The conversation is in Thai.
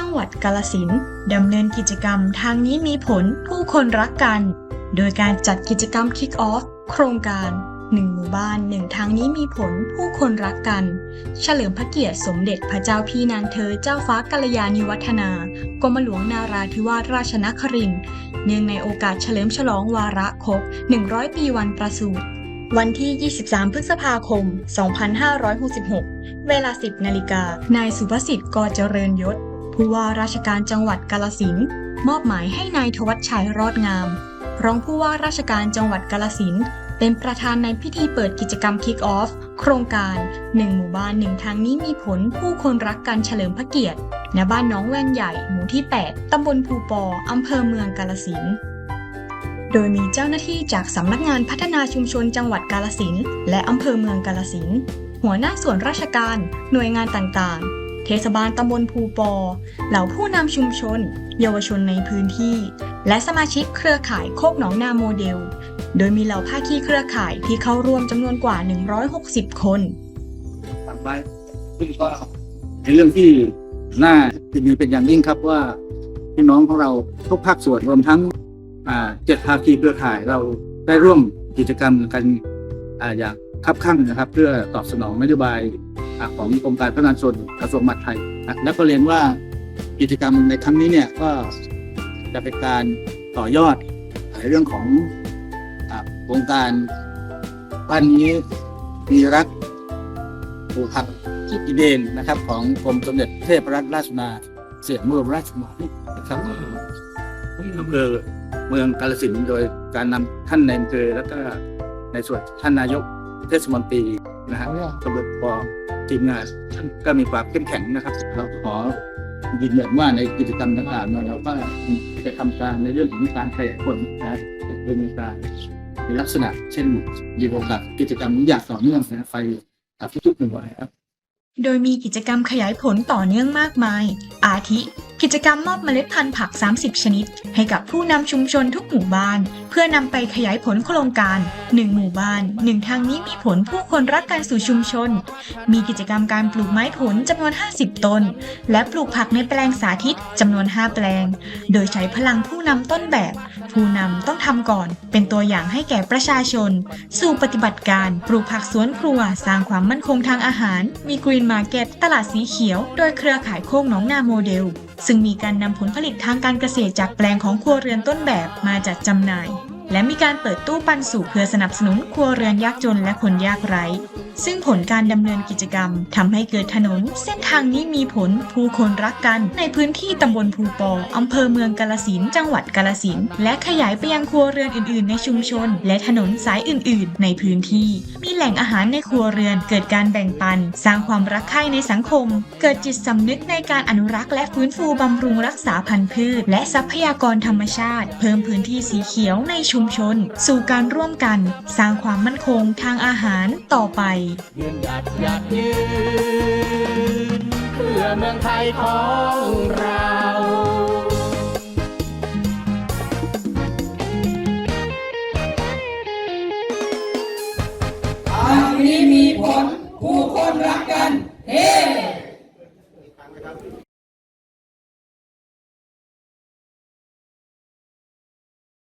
ังหวัดกาลสินดำเนินกิจกรรมทางนี้มีผลผู้คนรักกัน โดยการจัดกิจกรรม Kick Off โครงการหนึ่งหมู่บ้านหนึ่งทางนี้มีผลผู้คนรักกัน เฉลิมพระเกียรติสมเด็จพระเจ้าพี่นางเธอเจ้าฟ้ากัลยาณิวัฒนากรมหลวงนาราธิวาสราชนครินเนื่องในโอกาสเฉลิมฉลองวาระครบ 100 ปีวันประสูติวันที่ 23 พฤษภาคม 2566 เวลา 10 นาฬิกา นายสุภสิทธิ์กอเจริญยศ ผู้ว่าราชการจังหวัดกาลสินมอบหมายให้นายทวัชชัยรอดงาม รองผู้ว่าราชการจังหวัดกาลสินเป็นประธานในพิธีเปิดกิจกรรม Kick Off โครงการ1หมู่บ้านหนึ่งทางนี้มีผลผู้คนรักกันเฉลิมพระเกียรติณบ้านน้องแวงใหญ่ หมู่ที่ 8 ตำบลภูปออำเภอเมืองกาลสินโดยมีเจ้าหน้าที่จากสำนักงานพัฒนาชุมชนจังหวัดกาลสินและอำเภอเมืองกาลสินหัวหน้าส่วนราชการ หน่วยงานต่างๆ เทศบาลตำบลภูปอ เหล่าผู้นำชุมชน เยาวชนในพื้นที่ และสมาชิกเครือข่ายโคกหนองนาโมเดล โดยมีเหล่าภาคีเครือข่ายที่เข้าร่วมจำนวนกว่า 160 คนต่างไปซึ่งก็เป็นเรื่องที่น่าจะมีเป็นอย่างยิ่งครับว่าพี่น้องของเราทุกภาคส่วนรวมทั้งเจ็ดภาคีเครือข่ายเราได้ร่วมกิจกรรมกันออย่างคับคั่งนะครับ เพื่อตอบสนองนโยบาย ของกรมการพัฒนาชนกระทรวงมหาดไทยอะและก็เรียนว่ากิจกรรมในครั้งนี้เนี่ยก็จะเป็นการต่อยอดในเรื่องของอ่าโครงการบ้านนี้มีรักปลูกผักอิเดนนะครับ ของกรมสมเด็จเทพรัตนราชสุดาเสียเมืองราชกุมารีนะครับอำเภอเมืองกาลสินธุ์โดยการนำท่านในอำเภอแล้วก็ในส่วนท่านนายกเทศมนตรีนะฮะตำรวจปอ ทีมงานก็มีความเข้มแข็งนะครับ เราขอยืนยันว่าในกิจกรรมต่างๆเราก็จะทำการในเรื่องของการขยายผลนะดำเนินการในลักษณะเช่นมีโอกาสกิจกรรมอย่างต่อเนื่องนะไฟครับทุกๆหน่วยครับ โดยมีกิจกรรมขยายผลต่อเนื่องมากมาย อาทิ กิจกรรมมอบเมล็ดพันธุ์ผัก 30 ชนิด ให้กับผู้นำชุมชนทุกหมู่บ้าน เพื่อนำไปขยายผลโครงการ 1 หมู่บ้าน 1 ทางนี้มีผลผู้คนรักกันสู่ชุมชน มีกิจกรรมการปลูกไม้ผลจำนวน 50 ต้น และปลูกผักในแปลงสาธิตจำนวน 5 แปลง โดยใช้พลังผู้นำต้นแบบ ผู้นำต้องทำก่อน เป็นตัวอย่างให้แก่ประชาชน สู่ปฏิบัติการปลูกผักสวนครัว สร้างความมั่นคงทางอาหาร มีกรีนมาร์เก็ตตลาดสีเขียว โดยเครือข่ายโคกหนองนาโมเดล ซึ่งมีการนำผลผลิตทางการเกษตรจากแปลงของครัวเรือนต้นแบบมาจัดจำหน่าย และมีการเปิดตู้ปันสุขเพื่อสนับสนุนครัวเรือนยากจนและคนยากไร้ ซึ่งผลการดำเนินกิจกรรมทำให้เกิดถนน เส้นทางนี้มีผลผู้คนรักกัน ในพื้นที่ตำบลภูปออำเภอเมืองกาลสินจังหวัดกาลสินและขยายไปยังครัวเรือนอื่น ๆ ในชุมชน และถนนสายอื่น ๆ ในพื้นที่ มีแหล่งอาหารในครัวเรือน เกิดการแบ่งปัน สร้างความรักใคร่ในสังคม เกิดจิตสำนึกในการอนุรักษ์และฟื้นฟูบำรุงรักษาพันธุ์พืช และทรัพยากรธรรมชาติ เพิ่มพื้นที่สีเขียวในชุมชน สู่การร่วมกัน สร้างความมั่นคงทางอาหารต่อไปยืนหยัดหยัดยืน เพื่อเมืองไทยของเราตอนนี้มีผล